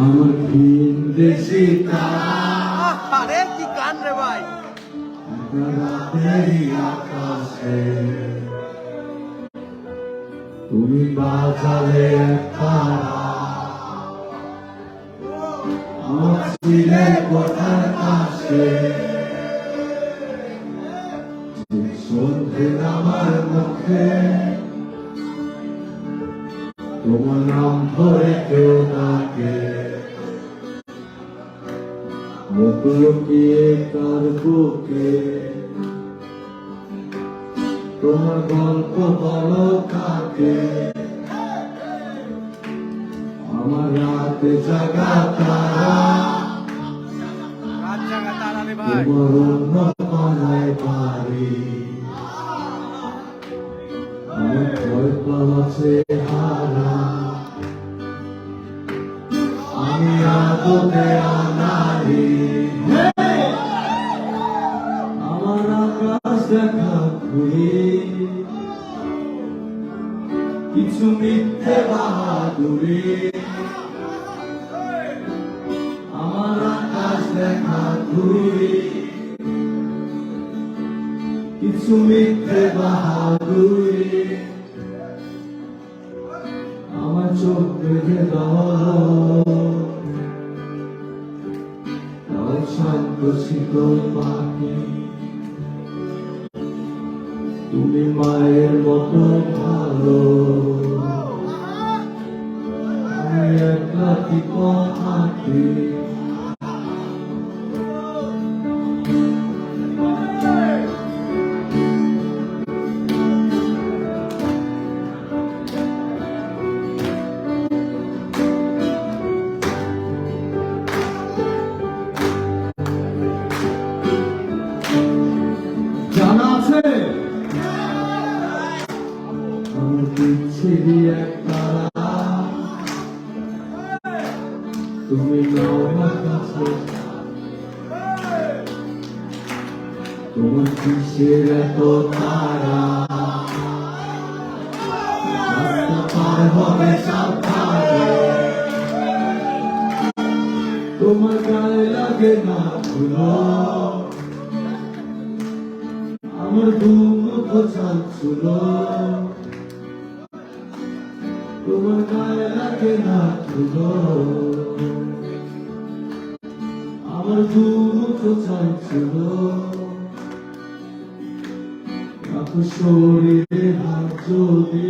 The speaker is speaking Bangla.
আমার ভিন দেশে আরে কি গান রে ভাই। আকাশে। তুমি বাজালে তারা আমার ছিলে কথার কাছে। সন্ধে আমার মুখে। তোমার নাম ধরে কেউ ডাকে মুখ লুকিয়ে কার বুকে? তোমার গল্প বলো কাকে? আমার রাতে জাগা তারা। তারা তোমার অন্য পালায় বাড়ি। আমার ভয় পালাছে হারা। কিছু মিথ্যে বাহাদুরি। আমার আকাশ দেখা ঘুরি কিছু মিথ্যে বাহাদুরি। আমার চোখ বেঁধে দাও। তুমি মায়ের মতো ভালো। আমি একলা কি পিছিয়ে এক তারা তুমি আমার কাছে। তোমার কিসের এত তারা? পার হবে সাবধানে তোমার গায়ে লাগে না ধুলো। আমার দুমুখ চাচ্ছিল তোমার গায়ে লাগে না ধুলো আমার দুমুখ চাচ্ছিল শরীরে হাত যদি